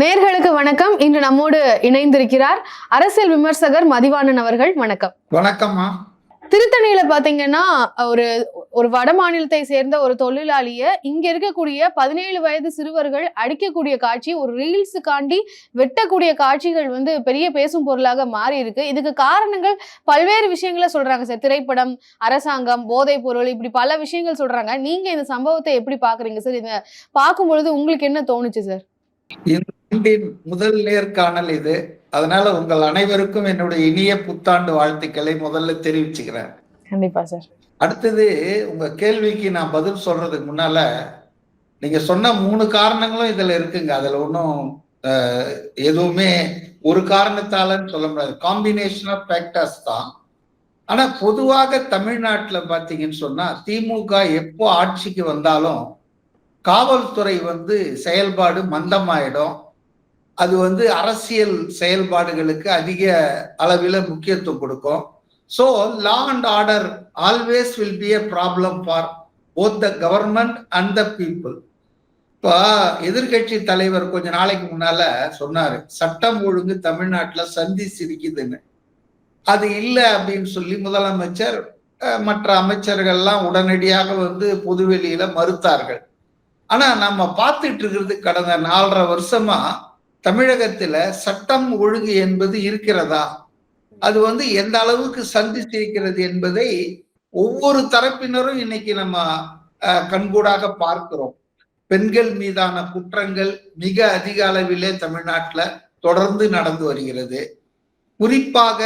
நேர்களுக்கு வணக்கம். இன்று நம்மோடு இணைந்திருக்கிறார் அரசியல் விமர்சகர் மதிவாணன் அவர்கள். வணக்கம். வணக்கம்மா. திருத்தணியில பாத்தீங்கன்னா ஒரு ஒரு வட மாநிலத்தை சேர்ந்த ஒரு தொழிலாளிய இங்க இருக்கக்கூடிய பதினேழு வயது சிறுவர்கள் அடிக்கக்கூடிய காட்சி ஒரு ரீல்ஸுக்காண்டி வெட்டக்கூடிய காட்சிகள் வந்து பெரிய பேசும் பொருளாக மாறி இருக்கு இதுக்கு காரணங்கள் பல்வேறு விஷயங்களை சொல்றாங்க சார். திரைப்படம் அரசாங்கம் போதைப் பொருள் இப்படி பல விஷயங்கள் சொல்றாங்க. நீங்க இந்த சம்பவத்தை எப்படி பாக்குறீங்க சார்? இதை பார்க்கும் பொழுது உங்களுக்கு என்ன தோணுச்சு சார்? இந்த ஆண்டின் முதல் நேர்காணல் இது. அதனால உங்கள் அனைவருக்கும் என்னுடைய இனிய புத்தாண்டு வாழ்த்துக்களை முதல்ல தெரிவிச்சுக்கிறேன். கண்டிப்பா சார் அடுத்தது உங்க கேள்விக்கு நான் பதில் சொல்றதுக்கு முன்னால நீங்க சொன்ன மூணு காரணங்களும் இதுல இருக்குங்க. அதுல ஒன்றும் எதுவுமே ஒரு காரணத்தாலன்னு சொல்ல முடியாது. காம்பினேஷன் ஆஃப் ஃபேக்டர்ஸ் தான். ஆனா பொதுவாக தமிழ்நாட்டுல பாத்தீங்கன்னு சொன்னா திமுக எப்போ ஆட்சிக்கு வந்தாலும் காவல்துறை வந்து செயல்பாடு மந்தமாயிடும். அது வந்து அரசியல் செயல்பாடுகளுக்கு அதிக அளவில் முக்கியத்துவம் கொடுக்கும். So law and order always will be a problem for both the government and the people இப்போ எதிர்கட்சி தலைவர் கொஞ்ச நாளைக்கு முன்னால சொன்னாரு சட்டம் ஒழுங்கு தமிழ்நாட்டில் சந்தி சிரிக்குதுன்னு. அது இல்லை அப்படின்னு சொல்லி முதலமைச்சர் மற்ற அமைச்சர்கள்லாம் உடனடியாக வந்து பொதுவெளியில மறுத்தார்கள். ஆனா நம்ம பார்த்துட்டு இருக்கிறது கடந்த நாலரை வருஷமா தமிழகத்துல சட்டம் ஒழுங்கு என்பது இருக்கிறதா? அது வந்து எந்த அளவுக்கு சந்திச்சிருக்கிறது என்பதை ஒவ்வொரு தரப்பினரும் இன்னைக்கு நம்ம கண்கூடாக பார்க்கிறோம். பெண்கள் மீதான குற்றங்கள் மிக அதிக அளவிலே தமிழ்நாட்டில் தொடர்ந்து நடந்து வருகிறது. குறிப்பாக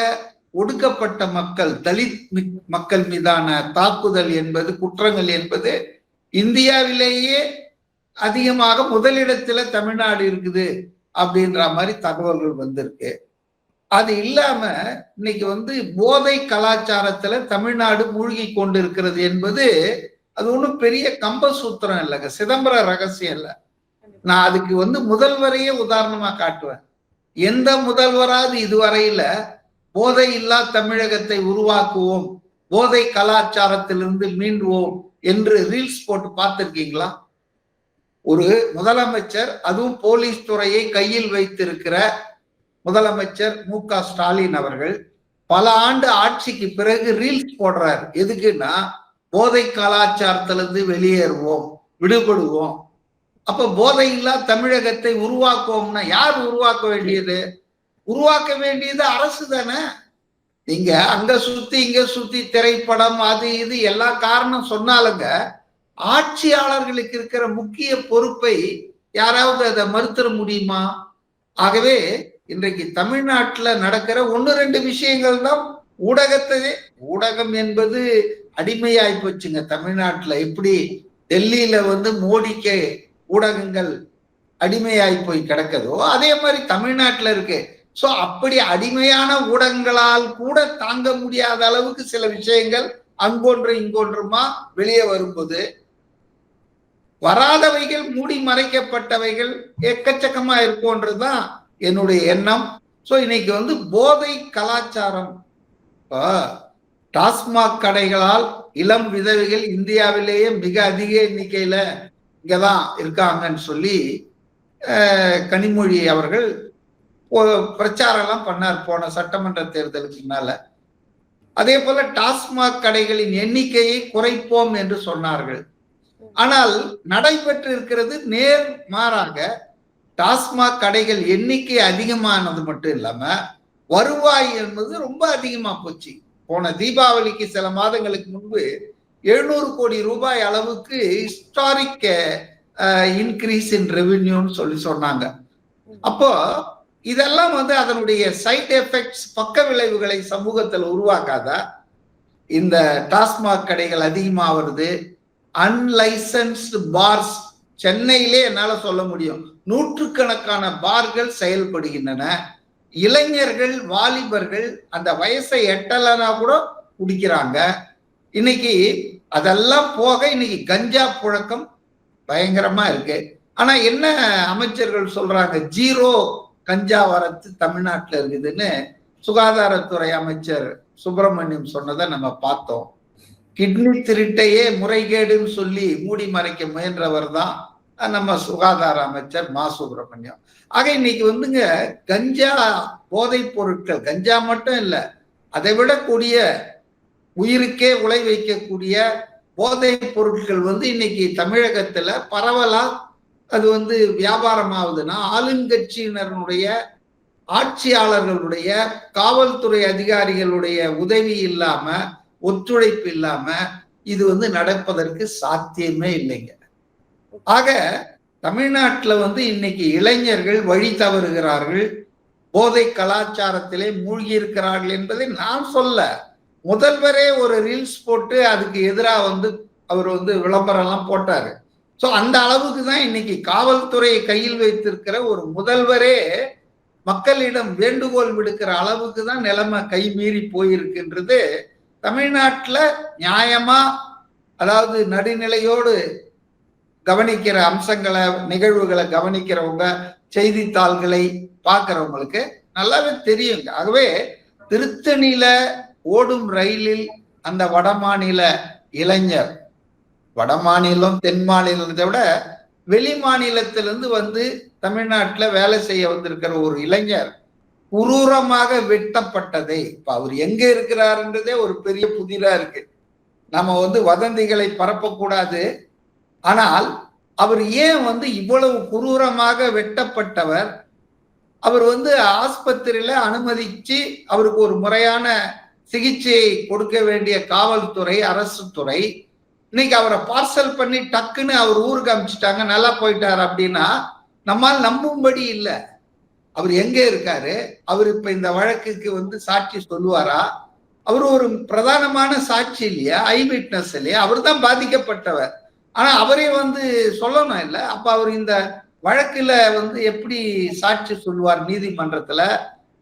ஒடுக்கப்பட்ட மக்கள் தலித் மக்கள் மீதான தாக்குதல் என்பது குற்றங்கள் என்பது இந்தியாவிலேயே அதிகமாக முதலிடத்துல தமிழ்நாடு இருக்குது. அப்படின்ற மாதிரி தகவல்கள் வந்திருக்கு. அது இல்லாம இன்னைக்கு வந்து போதை கலாச்சாரத்துல தமிழ்நாடு மூழ்கி கொண்டிருக்கிறது என்பது அது ஒண்ணும் பெரிய கம்பசூத்திரம் இல்லைங்க. சிதம்பர ரகசியம் இல்ல. நான் அதுக்கு வந்து முதல்வரையே உதாரணமா காட்டுவேன். எந்த முதல்வராது இதுவரையில போதை இல்லா தமிழகத்தை உருவாக்குவோம் போதை கலாச்சாரத்திலிருந்து மீண்டுவோம் என்று ரீல்ஸ் போட்டு பார்த்திருக்கீங்களா? ஒரு முதலமைச்சர் அதுவும் போலீஸ் துறையை கையில் வைத்திருக்கிற முதலமைச்சர் மு க ஸ்டாலின் அவர்கள் பல ஆண்டு ஆட்சிக்கு பிறகு ரீல்ஸ் போடுறார். எதுக்குன்னா போதை கலாச்சாரத்திலிருந்து வெளியேறுவோம் விடுபடுவோம். அப்ப போதையில்லா தமிழகத்தை உருவாக்குவோம்னா யார் உருவாக்க வேண்டியது? உருவாக்க வேண்டியது அரசு தானே. நீங்க அங்க சுத்தி இங்க சுத்தி திரைப்படம் அது இது எல்லா காரணம் சொன்னாலுங்க ஆட்சியாளர்களுக்கு இருக்கிற முக்கிய பொறுப்பை யாராவது அதை மறுத்தர முடியுமா? ஆகவே இன்றைக்கு தமிழ்நாட்டில் நடக்கிற ஒன்று ரெண்டு விஷயங்கள் தான் ஊடகத்தையே ஊடகம் என்பது அடிமையாய் போச்சுங்க தமிழ்நாட்டில். எப்படி டெல்லியில வந்து மோடிக்கு ஊடகங்கள் அடிமையாய் போய் கிடக்குதோ அதே மாதிரி தமிழ்நாட்டில் இருக்கு. ஸோ அப்படி அடிமையான ஊடகங்களால் கூட தாங்க முடியாத அளவுக்கு சில விஷயங்கள் அங்கொன்று இங்கொன்றுமா வெளியே வரும்போது வராதவைகள் மூடி மறைக்கப்பட்டவைகள் எக்கச்சக்கமா இருக்கும்ன்றதுதான் என்னுடைய எண்ணம். சோ இன்னைக்கு வந்து போதை கலாச்சாரம் டாஸ்மாக் கடைகளால் இளம் விதவைகள் இந்தியாவிலேயே மிக அதிக எண்ணிக்கையில இங்கதான் இருக்காங்கன்னு சொல்லி கனிமொழி அவர்கள் பிரச்சாரம்லாம் பிரச்சாரம் எல்லாம் பண்ணார் போன சட்டமன்ற தேர்தலுக்கு முன்னால. அதே போல டாஸ்மாக் கடைகளின் எண்ணிக்கையை குறைப்போம் என்று சொன்னார்கள். ஆனால் நடைபெற்று இருக்கிறது நேர் மாறாக டாஸ்மாக் கடைகள் எண்ணிக்கை அதிகமானது மட்டும் இல்லாம வருவாய் என்பது ரொம்ப அதிகமா போச்சு. போன தீபாவளிக்கு சில மாதங்களுக்கு முன்பு எழுநூறு கோடி ரூபாய் அளவுக்கு ஹிஸ்டாரிக் இன்க்ரீஸ் இன் ரெவென்யூன்னு சொல்லி சொன்னாங்க. அப்போ இதெல்லாம் வந்து அதனுடைய சைட் எஃபெக்ட்ஸ் பக்க விளைவுகளை சமூகத்தில் உருவாக்காதா? இந்த டாஸ்மாக் கடைகள் அதிகமாக வருது அன்லைசன்ஸ்டு பார்ஸ் சென்னையிலே என்னால் சொல்ல முடியும். நூற்றுக்கணக்கான பார்கள் செயல்படுகின்றன. இளைஞர்கள் வாலிபர்கள் அந்த வயசை எட்டலைன்னா கூட குடிக்கிறாங்க. இன்னைக்கு அதெல்லாம் போக இன்னைக்கு கஞ்சா புழக்கம் பயங்கரமா இருக்கு. ஆனா என்ன அமைச்சர்கள் சொல்றாங்க? ஜீரோ கஞ்சா வரத்து தமிழ்நாட்டில் இருக்குதுன்னு சுகாதாரத்துறை அமைச்சர் சுப்பிரமணியம் சொன்னதை நம்ம பார்த்தோம். கிட்னி திருட்டையே முறைகேடுன்னு சொல்லி மூடி மறைக்க முயன்றவர் தான் நம்ம சுகாதார அமைச்சர் மா. சுப்பிரமணியம். ஆக இன்னைக்கு வந்துங்க கஞ்சா போதைப் பொருட்கள் கஞ்சா மட்டும் இல்லை அதை விட கூடிய உயிருக்கே உழை வைக்கக்கூடிய போதைப் பொருட்கள் வந்து இன்னைக்கு தமிழகத்துல பரவலா அது வந்து வியாபாரம் ஆகுதுன்னா ஆளுங்கட்சியினருடைய ஆட்சியாளர்களுடைய காவல்துறை அதிகாரிகளுடைய உதவி இல்லாம ஒத்துழைப்பு இல்லாம இது வந்து நடப்பதற்கு சாத்தியமே இல்லைங்க. ஆக தமிழ்நாட்டுல வந்து இன்னைக்கு இளைஞர்கள் வழி தவறுகிறார்கள். போதை கலாச்சாரத்திலே மூழ்கி இருக்கிறார்கள் என்பதை நான் சொல்ல முதல்வரே ஒரு ரீல்ஸ் போட்டு அதுக்கு எதிராக வந்து அவர் வந்து விளம்பரம் எல்லாம் போட்டாரு. சோ அந்த அளவுக்கு தான் இன்னைக்கு காவல்துறையை கையில் வைத்திருக்கிற ஒரு முதல்வரே மக்களிடம் வேண்டுகோள் விடுக்கிற அளவுக்கு தான் நிலைமை கை மீறி போயிருக்குன்றது. தமிழ்நாட்டில் நியாயமா அதாவது நடுநிலையோடு கவனிக்கிற அம்சங்களை நிகழ்வுகளை கவனிக்கிறவங்க செய்தித்தாள்களை பார்க்குறவங்களுக்கு நல்லாவே தெரியுங்க. ஆகவே திருத்தணியில ஓடும் ரயிலில் அந்த வடமாநில இளைஞர் வடமாநிலம் தென் மாநிலத்தை விட வெளி மாநிலத்திலிருந்து வந்து தமிழ்நாட்டில் வேலை செய்ய வந்திருக்கிற ஒரு இளைஞர் குரூரமாக வெட்டப்பட்டதை. இப்ப அவர் எங்க இருக்கிறாருன்றதே ஒரு பெரிய புதிரா இருக்கு. நம்ம வந்து வதந்திகளை பரப்பக்கூடாது. ஆனால் அவர் ஏன் வந்து இவ்வளவு குரூரமாக வெட்டப்பட்டவர்? அவர் வந்து ஆஸ்பத்திரியில அனுமதிச்சு அவருக்கு ஒரு முறையான சிகிச்சையை கொடுக்க வேண்டிய காவல்துறை அரசு துறை. இன்னைக்கு அவரை பார்சல் பண்ணி டக்குன்னு அவர் ஊருக்கு அமிச்சிட்டாங்க. நல்லா போயிட்டார் அப்படின்னா நம்மால் நம்பும்படி இல்லை. அவர் எங்கே இருக்காரு? அவர் இப்ப இந்த வழக்குக்கு வந்து சாட்சி சொல்லுவாரா? அவர் ஒரு பிரதானமான சாட்சி இல்லையா? ஐ விட்னஸ் இல்லையா? அவர் தான் பாதிக்கப்பட்டவர். ஆனா அவரே வந்து சொல்லணும் இல்ல. அப்ப அவர் இந்த வழக்குல வந்து எப்படி சாட்சி சொல்லுவார் நீதிமன்றத்துல?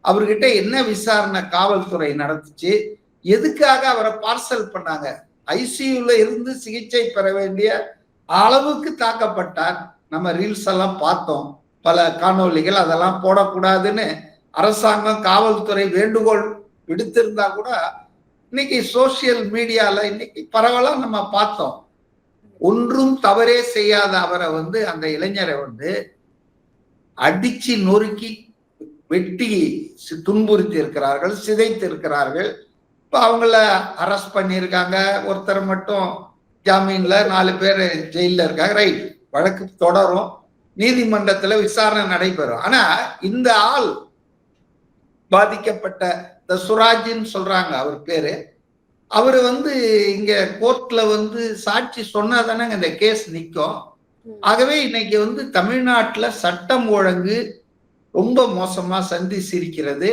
அவர்கிட்ட என்ன விசாரணை காவல்துறை நடத்துச்சு? எதுக்காக அவரை பார்சல் பண்ணாங்க? ஐசியூல இருந்து சிகிச்சை பெற வேண்டிய அளவுக்கு தாக்கப்பட்டார். நம்ம ரீல்ஸ் எல்லாம் பார்த்தோம். பல காணொளிகள் அதெல்லாம் போடக்கூடாதுன்னு அரசாங்கம் காவல்துறை வேண்டுகோள் விடுத்திருந்தா கூட இன்னைக்கு சோசியல் மீடியால இன்னைக்கு பரவலா நம்ம பார்த்தோம். ஒன்றும் தவறே செய்யாத அவரை வந்து அந்த இளைஞரை வந்து அடிச்சு நொறுக்கி வெட்டி துன்புறுத்தி இருக்கிறார்கள் சிதைத்து இருக்கிறார்கள் இப்ப அவங்கள அரெஸ்ட் பண்ணியிருக்காங்க. ஒருத்தர் மட்டும் ஜாமீன்ல நாலு பேர் ஜெயில இருக்காங்க. ரைட் வழக்கு தொடரும். நீதிமன்றத்துல விசாரணை நடைபெறும். ஆனா இந்த ஆள் பாதிக்கப்பட்ட இந்த சுராஜின்னு சொல்றாங்க அவர் பேரு. அவர் வந்து இங்க கோர்ட்ல வந்து சாட்சி சொன்னாதானங்க இந்த கேஸ் நிக்கும். ஆகவே இன்னைக்கு வந்து தமிழ்நாட்டுல சட்டம் ஒழுங்கு ரொம்ப மோசமா சந்திச்சிருக்கிறது.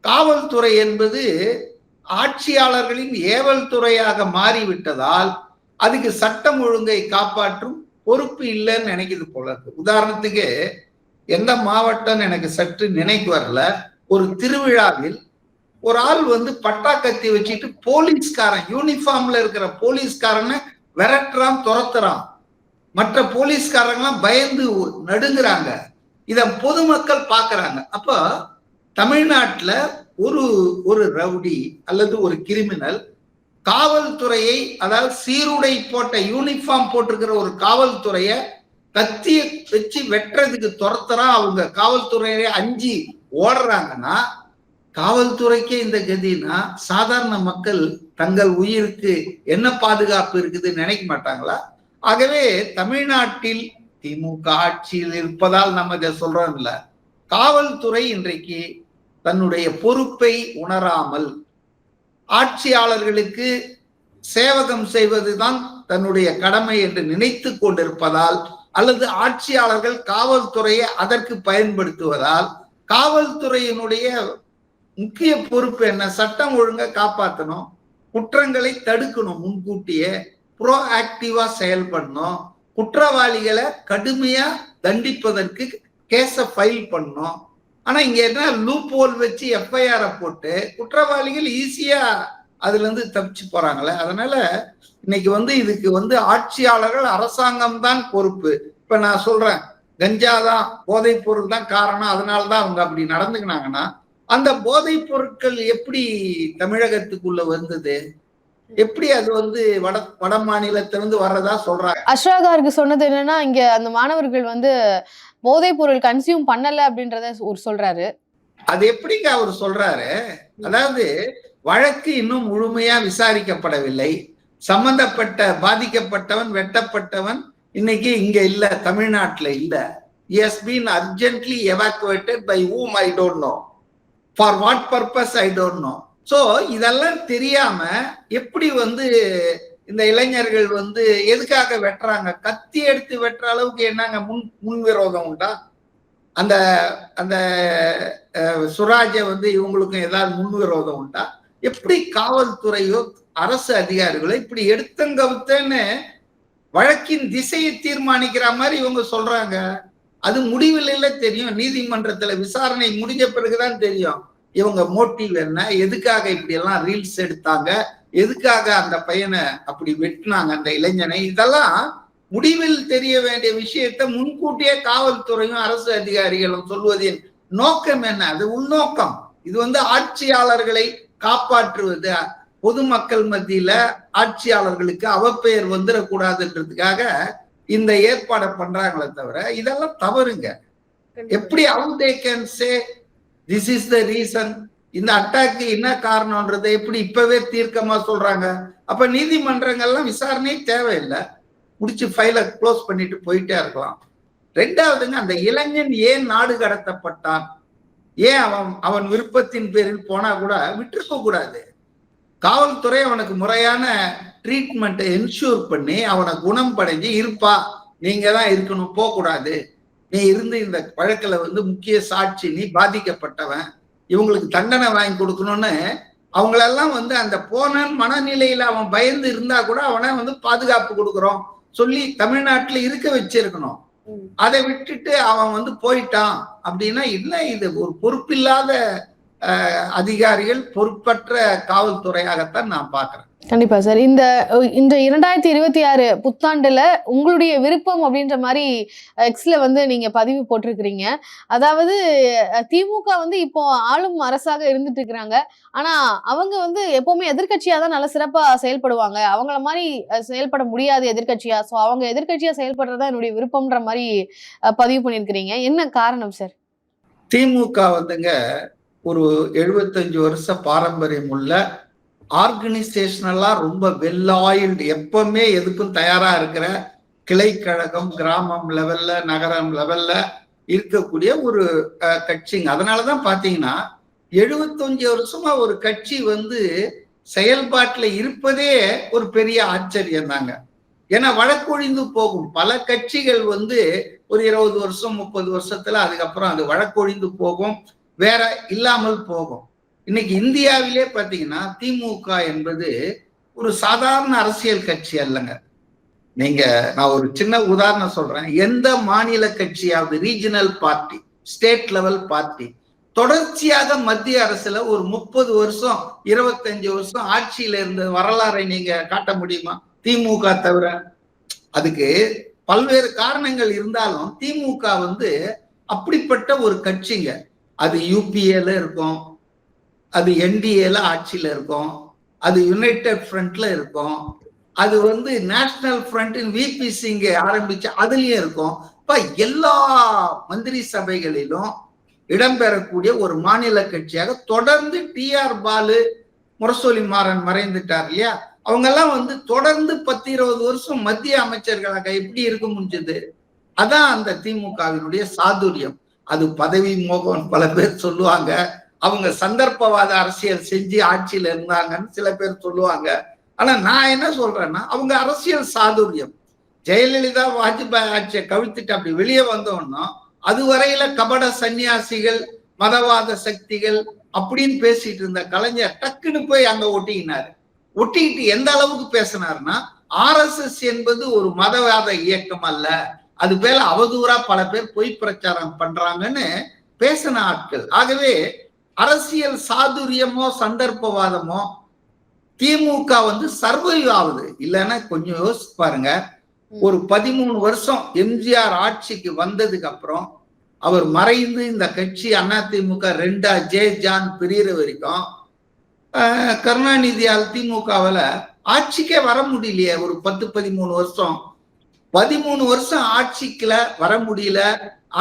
காவல்துறை என்பது ஆட்சியாளர்களின் ஏவல் துறையாக மாறிவிட்டதால் அதுக்கு சட்டம் ஒழுங்கை காப்பாற்றும் பொறுப்பு இல்லைன்னு நினைக்கிறது போல இருக்கு. உதாரணத்துக்கு எந்த மாவட்டம் எனக்கு சற்று நினைக்கு வரல. ஒரு திருவிழாவில் ஒரு ஆள் வந்து பட்டா கத்தி வச்சுட்டு போலீஸ்காரன் யூனிஃபார்ம்ல இருக்கிற போலீஸ்காரனை விரட்டுறான் துரத்துறான். மற்ற போலீஸ்காரங்களாம் பயந்து நடுங்குறாங்க. இத பொதுமக்கள் பாக்குறாங்க அப்ப தமிழ்நாட்டுல ஒரு ஒரு ரவுடி அல்லது ஒரு கிரிமினல் காவல்துறையை அதாவது சீருடை போட்ட யூனிஃபார்ம் போட்டிருக்கிற ஒரு காவல்துறைய கத்திய வச்சு வெட்டுறதுக்கு துரத்துறா அவங்க காவல்துறையை அஞ்சு ஓடுறாங்கன்னா காவல்துறைக்கே இந்த கதினா சாதாரண மக்கள் தங்கள் உயிருக்கு என்ன பாதுகாப்பு இருக்குதுன்னு நினைக்க மாட்டாங்களா? ஆகவே தமிழ்நாட்டில் திமுக ஆட்சியில் இருப்பதால் நம்ம இதை சொல்றோம் காவல்துறை இன்றைக்கு தன்னுடைய பொறுப்பை உணராமல் ஆட்சியாளர்களுக்கு சேவகம் செய்வதுதான் தன்னுடைய கடமை என்று நினைத்து கொண்டிருப்பதால் அல்லது ஆட்சியாளர்கள் காவல்துறையை அதற்கு பயன்படுத்துவதால் காவல்துறையினுடைய முக்கிய பொறுப்பு என்ன? சட்டம் ஒழுங்கை காப்பாற்றணும் குற்றங்களை தடுக்கணும் முன்கூட்டியே ப்ரோ ஆக்டிவா செயல்படணும் குற்றவாளிகளை கடுமையா தண்டிப்பதற்கு கேஸை ஃபைல் பண்ணணும். ஆனா இங்க என்ன லூப் ஹோல் வச்சு எஃப்ஐஆர் போட்டு குற்றவாளிகள் ஈஸியா அதுல இருந்து தப்பிச்சு போறாங்களே. அதனால இன்னைக்கு வந்து இதுக்கு வந்து ஆட்சியாளர்கள் அரசாங்கம் தான் பொறுப்பு. இப்ப நான் சொல்றேன் கஞ்சா தான் போதைப் பொருள் தான் காரணம். அதனாலதான் அவங்க அப்படி நடந்துக்கினாங்கன்னா அந்த போதைப் பொருட்கள் எப்படி தமிழகத்துக்குள்ள வந்தது? எப்படி அது வந்து வட வட மாநிலத்திலிருந்து வர்றதா சொல்றாங்க? அசோகாருக்கு சொன்னது என்னன்னா இங்க அந்த மாணவர்கள் வந்து போதைப் பொருள் கன்சியூம் பண்ணல அப்படின்றத ஒரு சொல்றாரு. அது எப்படிங்க அவர் சொல்றாரு? அதாவது வழக்கு இன்னும் முழுமையா விசாரிக்கப்படவில்லை. சம்பந்தப்பட்ட பாதிக்கப்பட்டவன் வெட்டப்பட்டவன் இன்னைக்கு இங்க இல்ல தமிழ்நாட்டுல இல்ல. Is been urgently evacuated by whom I don't know for what purpose I don't know so இதெல்லாம் தெரியாம எப்படி வந்து இந்த இளைஞர்கள் வந்து எதுக்காக வெட்டுறாங்க? கத்தி எடுத்து வெட்டுற அளவுக்கு என்னங்க முன் முன் விரோதம் உண்டா? அந்த அந்த சுராஜை வந்து இவங்களுக்கும் ஏதாவது முன் விரோதம் உண்டா? எப்படி காவல்துறையோ அரசு அதிகாரிகளோ இப்படி எடுத்தங்கவுத்தன்னு வழக்கின் திசையை தீர்மானிக்கிற மாதிரி இவங்க சொல்றாங்க. அது முடிவில் தெரியும். நீதிமன்றத்துல விசாரணை முடிஞ்ச பிறகுதான் தெரியும். இவங்க மோட்டிவ் என்ன? எதுக்காக இப்படி எல்லாம் ரீல்ஸ் எடுத்தாங்க? எதுக்காக அந்த பையனை அப்படி வெட்டினாங்க அந்த இளைஞனை? இதெல்லாம் முடிவில் தெரிய வேண்டிய விஷயத்தை முன்கூட்டியே காவல்துறையும் அரசு அதிகாரிகளும் சொல்வதின் நோக்கம் என்ன? அது உள்நோக்கம். இது வந்து ஆட்சியாளர்களை காப்பாற்றுவது. பொதுமக்கள் மத்தியில ஆட்சியாளர்களுக்கு அவப்பெயர் வந்துடக்கூடாதுன்றதுக்காக இந்த ஏற்பாடை பண்றாங்களே தவிர இதெல்லாம் தவறுங்க. எப்படி how they can say this is the reason இந்த அட்டாக்கு என்ன காரணம்ன்றதை எப்படி இப்பவே தீர்க்கமா சொல்றாங்க? அப்ப நீதிமன்றங்கள்லாம் விசாரணை தேவையில்லை. முடிச்சு ஃபைலை க்ளோஸ் பண்ணிட்டு போயிட்டே இருக்கலாம். ரெண்டாவதுங்க அந்த இளைஞன் ஏன் நாடு கடத்தப்பட்டான்? ஏன் அவன் அவன் விருப்பத்தின் பேரில் போனா கூட விட்டுருக்க கூடாது? காவல்துறை அவனுக்கு முறையான ட்ரீட்மெண்ட்டை என்ஷூர் பண்ணி அவனை குணம் படைஞ்சு இருப்பா. நீங்க தான் இருக்கணும் போகக்கூடாது. நீ இருந்து இந்த வழக்கில் வந்து முக்கிய சாட்சி நீ பாதிக்கப்பட்டவன். இவங்களுக்கு தண்டனை வாங்கி கொடுக்கணும்னு அவங்களெல்லாம் வந்து அந்த போன மனநிலையில அவன் பயந்து இருந்தா கூட அவனை வந்து பாதுகாப்பு கொடுக்குறோம் சொல்லி தமிழ்நாட்டுல இருக்க வச்சிருக்கணும். அதை விட்டுட்டு அவன் வந்து போயிட்டான் அப்படின்னா என்ன இது? ஒரு பொறுப்பில்லாத அதிகாரிகள் பொறுப்பற்ற காவல்துறையாகத்தான் நான் பாக்குறேன் கண்டிப்பாக சார். இந்த இந்த இரண்டாயிரத்தி இருபத்தி ஆறு புத்தாண்டில் உங்களுடைய விருப்பம் அப்படின்ற மாதிரி எக்ஸில் வந்து நீங்கள் பதிவு போட்டிருக்கிறீங்க. அதாவது திமுக வந்து இப்போ ஆளும் அரசாக இருந்துட்டு இருக்கிறாங்க. ஆனால் அவங்க வந்து எப்போவுமே எதிர்கட்சியாக தான் நல்ல சிறப்பாக செயல்படுவாங்க. அவங்கள மாதிரி செயல்பட முடியாது எதிர்கட்சியாக ஸோ அவங்க எதிர்க்கட்சியா செயல்படுறதா என்னுடைய விருப்பம்ன்ற மாதிரி பதிவு பண்ணியிருக்கிறீங்க. என்ன காரணம் சார்? திமுக வந்துங்க ஒரு எழுபத்தஞ்சு வருஷ பாரம்பரியம் உள்ள ஆர்கனைசேஷனெல்லாம் ரொம்ப வெல் ஆயில்டு எப்பவுமே எதுக்கும் தயாராக இருக்கிற கிளைக்கழகம் கிராமம் லெவல்ல நகரம் லெவல்ல இருக்கக்கூடிய ஒரு கட்சிங்க கட்சிங்க. அதனாலதான் பாத்தீங்கன்னா எழுபத்தஞ்சு வருஷமா ஒரு கட்சி வந்து செயல்பாட்டில் இருப்பதே ஒரு பெரிய ஆச்சரியம் தாங்க. ஏன்னா வழக்கொழிந்து போகும். பல கட்சிகள் வந்து ஒரு இருபது வருஷம் முப்பது வருஷத்துல அதுக்கப்புறம் அது வழக்கொழிந்து போகும். வேற இல்லாமல் போகும். இன்னைக்கு இந்தியாவிலே பார்த்தீங்கன்னா திமுக என்பது ஒரு சாதாரண அரசியல் கட்சி அல்லங்க. நீங்க நான் ஒரு சின்ன உதாரணம் சொல்றேன். எந்த மாநில கட்சியாவது regional party state level party தொடர்ச்சியாக மத்திய அரசுல ஒரு முப்பது வருஷம் இருபத்தஞ்சு வருஷம் ஆட்சியில இருந்த வரலாறை நீங்க காட்ட முடியுமா? திமுக தவிர. அதுக்கு பல்வேறு காரணங்கள் இருந்தாலும் திமுக வந்து அப்படிப்பட்ட ஒரு கட்சிங்க. அது யூபிஏல இருக்கும். அது என்டிஏல ஆட்சியில இருக்கும். அது யுனைடெட் ஃப்ரண்ட்ல இருக்கும். அது வந்து நேஷனல் ஃப்ரண்ட் விபி சிங் ஆரம்பிச்சு அதுலயும் இருக்கும். இப்ப எல்லா மந்திரி சபைகளிலும் இடம்பெறக்கூடிய ஒரு மாநில கட்சியாக தொடர்ந்து டிஆர் பாலு முரசொலி மாறன் மறைந்துட்டார் இல்லையா? அவங்க எல்லாம் வந்து தொடர்ந்து பத்து இருபது வருஷம் மத்திய அமைச்சர்களாக எப்படி இருக்க முடிஞ்சது? அதான் அந்த திமுகவினுடைய சாதுரியம். அது பதவி மோகம் பல பேர் சொல்லுவாங்க. அவங்க சந்தர்ப்பவாத அரசியல் செஞ்சு ஆட்சியில இருந்தாங்கன்னு சில பேர் சொல்லுவாங்க. ஆனா நான் என்ன சொல்றேன்னா அவங்க அரசியல் சாதுரியம். ஜெயலலிதா வாஜ்பாய் ஆட்சியை கவிழ்த்துட்டு அப்படி வெளியே வந்தோம்னா அதுவரையில கபட சன்னியாசிகள் மதவாத சக்திகள் அப்படின்னு பேசிட்டு இருந்த கலைஞர் டக்குன்னு போய் அங்க ஒட்டிக்கினாரு. ஒட்டிக்கிட்டு எந்த அளவுக்கு பேசினாருன்னா ஆர்எஸ்எஸ் என்பது ஒரு மதவாத இயக்கம் அல்ல. அது பேர அவதூறா பல பேர் பொய் பிரச்சாரம் பண்றாங்கன்னு பேசின ஆட்கள். ஆகவே அரசியல் சாதுரியமோ சந்தர்ப்பவாதமோ திமுக வந்து சர்வைவ் ஆகுது இல்லைன்னா கொஞ்சம் யோசிச்சு பாருங்க. ஒரு பதிமூணு வருஷம் எம்ஜிஆர் ஆட்சிக்கு வந்ததுக்கு அப்புறம் அவர் மறைந்து இந்த கட்சி அதிமுக ரெண்டா ஜே ஜான் பிரியற வரைக்கும் கருணாநிதியால் திமுகவுல ஆட்சிக்கே வர முடியலையே. ஒரு பத்து பதிமூணு வருஷம். பதிமூணு வருஷம் ஆட்சிக்குல வர முடியல.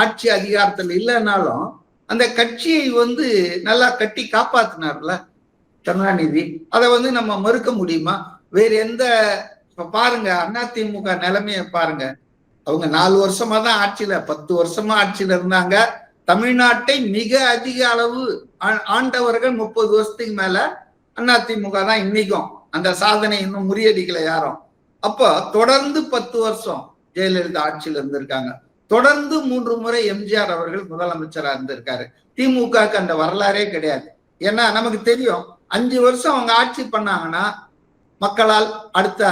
ஆட்சி அதிகாரத்துல இல்லைன்னாலும் அந்த கட்சியை வந்து நல்லா கட்டி காப்பாத்தினார்ல கருணாநிதி. அதை வந்து நம்ம மறுக்க முடியுமா? வேற எந்த இப்ப பாருங்க அதிமுக நிலைமைய பாருங்க. அவங்க நாலு வருஷமா தான் ஆட்சியில பத்து வருஷமா ஆட்சியில இருந்தாங்க. தமிழ்நாட்டை மிக அதிக அளவு ஆ- ஆண்டவர்கள் முப்பது வருஷத்துக்கு மேல அதிமுக தான் இன்னைக்கும். அந்த சாதனை இன்னும் முறியடிக்கல யாரும். அப்போ தொடர்ந்து பத்து வருஷம் ஜெயலலிதா ஆட்சியில இருந்திருக்காங்க. தொடர்ந்து மூன்று முறை எம்ஜிஆர் அவர்கள் முதலமைச்சரா இருந்திருக்காரு. திமுகக்கு அந்த வரலாறே கிடையாது. ஏன்னா நமக்கு தெரியும் அஞ்சு வருஷம் அவங்க ஆட்சி பண்ணாங்கன்னா மக்களால் அடுத்த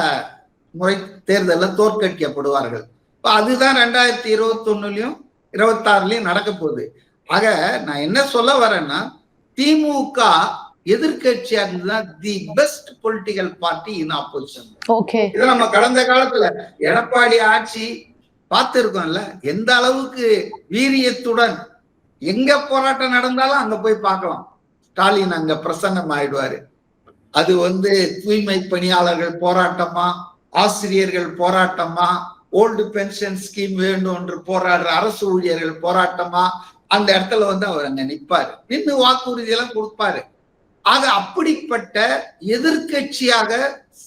முறை தேர்தலில் தோற்கடிக்கப்படுவார்கள். இப்ப அதுதான் ரெண்டாயிரத்தி இருபத்தி ஒண்ணுலயும் இருபத்தாறுலயும் நடக்க போகுது. ஆக நான் என்ன சொல்ல வரேன்னா திமுக எதிர்கட்சியா இருந்ததுன்னா the best political party in opposition இது நம்ம கடந்த காலத்துல எடப்பாடி ஆட்சி பார்த்துருக்கோம்ல எந்த அளவுக்கு வீரியத்துடன் எங்க போராட்டம் நடந்தாலும் அங்க போய் பார்க்கலாம். ஸ்டாலின் அங்க பிரசன்னம் ஆயிடுவாரு. அது வந்து தூய்மை பணியாளர்கள் போராட்டமா ஆசிரியர்கள் போராட்டமா ஓல்டு பென்ஷன் ஸ்கீம் வேண்டும் என்று போராடுற அரசு ஊழியர்கள் போராட்டமா அந்த இடத்துல வந்து அவர் அங்க நிற்பாரு நின்று வாக்குறுதி எல்லாம் கொடுப்பாரு. ஆக அப்படிப்பட்ட எதிர்க்கட்சியாக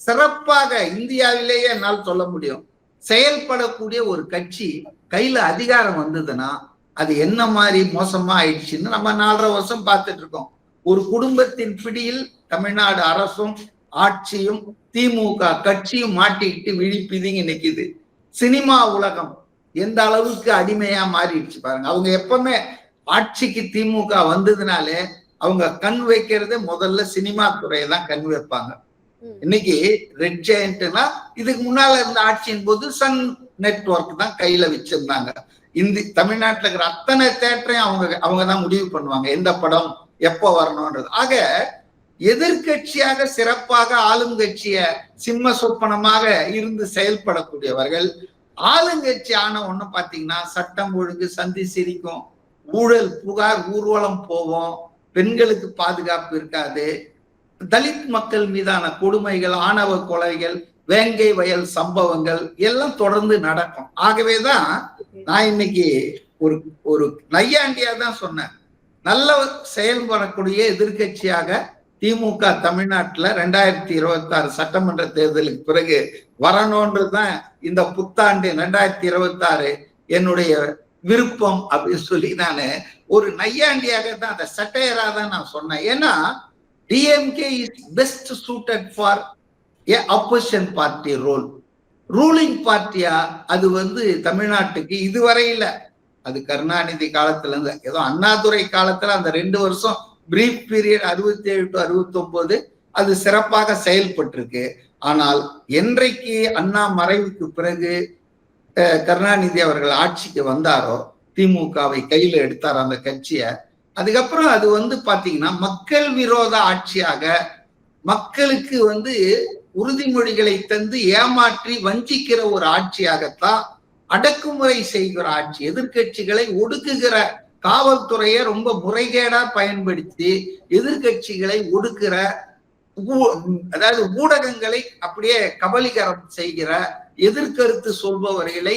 சிறப்பாக இந்தியாவிலேயே என்னால் சொல்ல முடியும். செயல்படக்கூடிய ஒரு கட்சி கையில அதிகாரம் வந்ததுன்னா அது என்ன மாதிரி மோசமா ஆயிடுச்சுன்னு நம்ம நாலரை வருஷம் பார்த்துட்டு இருக்கோம். ஒரு குடும்பத்தின் பிடியில் தமிழ்நாடு அரசும் ஆட்சியும் திமுக கட்சியும் மாட்டிக்கிட்டு விழிப்பிதுங்கி நிக்குது. சினிமா உலகம் எந்த அளவுக்கு அடிமையா மாறிடுச்சு பாருங்க. அவங்க எப்பவுமே ஆட்சிக்கு திமுக வந்ததுனாலே அவங்க கண் வைக்கிறதே முதல்ல சினிமா துறையை தான் கண் வைப்பாங்க. இன்னைக்கு ரெட் ஜெயண்ட்னா இதுக்கு முன்னால இருந்த ஆட்சியின் போது சன் நெட்வொர்க் தான் கையில வச்சிருந்தாங்க. இந்தி தமிழ்நாட்டுல இருக்கிற அத்தனை தேட்டரையும் அவங்க அவங்க தான் முடிவு பண்ணுவாங்க. எந்த படம் எப்போ வரணும்ன்றது. ஆக எதிர்கட்சியாக சிறப்பாக ஆளுங்கட்சிய சிம்ம சொப்பனமாக இருந்து செயல்படக்கூடியவர்கள் ஆளுங்கட்சி ஆன ஒண்ணு பாத்தீங்கன்னா சட்டம் ஒழுங்கு சந்தி சிரிக்கும் ஊழல் புகார் ஊர்வலம் போவோம் பெண்களுக்கு பாதுகாப்பு இருக்காது தலித் மக்கள் மீதான கொடுமைகள் ஆணவ கொலைகள் வேங்கை வயல் சம்பவங்கள் எல்லாம் தொடர்ந்து நடக்கும். ஆகவேதான் நான் இன்னைக்கு ஒரு ஒரு நையாண்டியா தான் சொன்னேன். நல்ல செயல்படக்கூடிய எதிர்க்கட்சியாக திமுக தமிழ்நாட்டில் ரெண்டாயிரத்தி இருபத்தி ஆறு சட்டமன்ற தேர்தலுக்கு பிறகு வரணும்ன்றதுதான் இந்த புத்தாண்டு ரெண்டாயிரத்தி இருபத்தி ஆறு என்னுடைய விருப்பம் அப்படின்னு சொல்லி நான் ஒரு நையாண்டியாக தான் அந்த சட்டையராக தான் நான் சொன்னேன். ஏன்னா DMK is best suited for a opposition party role ruling பார்ட்டியா அது வந்து தமிழ்நாட்டுக்கு இதுவரையில அது கருணாநிதி காலத்துல இருந்து ஏதோ அண்ணாதுரை காலத்துல அந்த ரெண்டு வருஷம் பிரீஃப் பீரியட் அறுபத்தி ஏழு டு அறுபத்தி ஒன்பது அது சிறப்பாக செயல்பட்டிருக்கு. ஆனால் என்றைக்கு அண்ணா மறைவுக்கு பிறகு கருணாநிதி அவர்கள் ஆட்சிக்கு வந்தாரோ திமுகவை கையில எடுத்தார் அந்த கட்சியை அதுக்கப்புறம் அது வந்து பாத்தீங்கன்னா மக்கள் விரோத ஆட்சியாக மக்களுக்கு வந்து உறுதிமொழிகளை தந்து ஏமாற்றி வஞ்சிக்கிற ஒரு ஆட்சியாகத்தான் அடக்குமுறை செய்கிற ஆட்சி எதிர்க்கட்சிகளை ஒடுக்குகிற காவல்துறையை ரொம்ப முறைகேடா பயன்படுத்தி எதிர்க்கட்சிகளை ஒடுக்குற ஊ- அதாவது ஊடகங்களை அப்படியே கபலீகரம் செய்கிற எதிர்கருத்து சொல்பவர்களை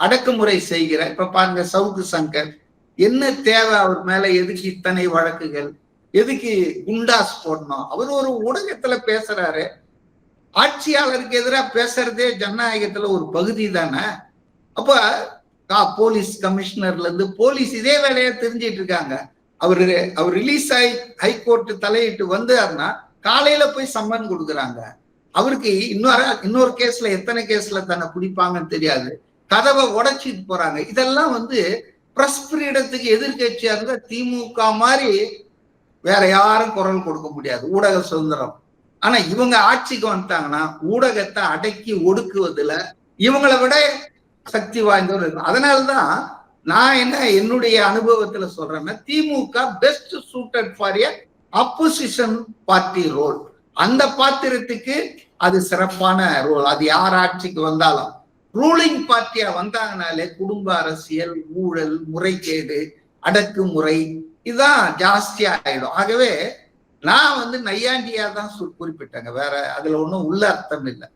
அடக்குமுறை செய்கிற இப்ப பாருங்க சவுக்கு சங்கர். என்ன தேவை அவர் மேல? எதுக்கு இத்தனை வழக்குகள்? எதுக்கு குண்டாஸ் போடணும்? அவர் ஒரு ஊடகத்துல பேசுறாரு. ஆட்சியாளருக்கு எதிராக பேசுறதே ஜனநாயகத்துல ஒரு பகுதி தானே? அப்ப போலீஸ் கமிஷனர்ல இருந்து போலீஸ் இதே வேலையை தெரிஞ்சிட்டு இருக்காங்க. அவர் அவர் ரிலீஸ் ஆகி ஹைகோர்ட் தலையிட்டு வந்தாருன்னா காலையில போய் சம்மன் கொடுக்குறாங்க. அவருக்கு இன்னொரு இன்னொரு கேஸ்ல எத்தனை கேஸ்ல தன்னை பிடிப்பாங்கன்னு தெரியாது. கதவை உடைச்சிட்டு போறாங்க. இதெல்லாம் வந்து பிரஸ் இடத்துக்கு எதிர்கட்சியா இருந்தா திமுக மாதிரி வேற யாரும் குரல் கொடுக்க முடியாது. ஊடக சுதந்திரம். ஆனா இவங்க ஆட்சிக்கு வந்துட்டாங்கன்னா ஊடகத்தை அடக்கி ஒடுக்குவதுல இவங்களை விட சக்தி வாய்ந்தவர் அதனால்தான் அதனாலதான் நான் என்ன என்னுடைய அனுபவத்துல சொல்றேன்னா DMK best suited for a opposition party role அந்த பாத்திரத்துக்கு அது சிறப்பான ரோல் அது யார் ஆட்சிக்கு வந்தாலும். ரூலிங் பார்ட்டியா வந்தாங்கனாலே குடும்ப அரசியல் ஊழல் முறைகேடு அடக்குமுறை இதுதான் ஜாஸ்தியா ஆயிடும். ஆகவே நான் வந்து நையாண்டியா தான் குறிப்பிட்டேங்க. வேற அதுல ஒண்ணும் உள்ள அர்த்தம் இல்லை.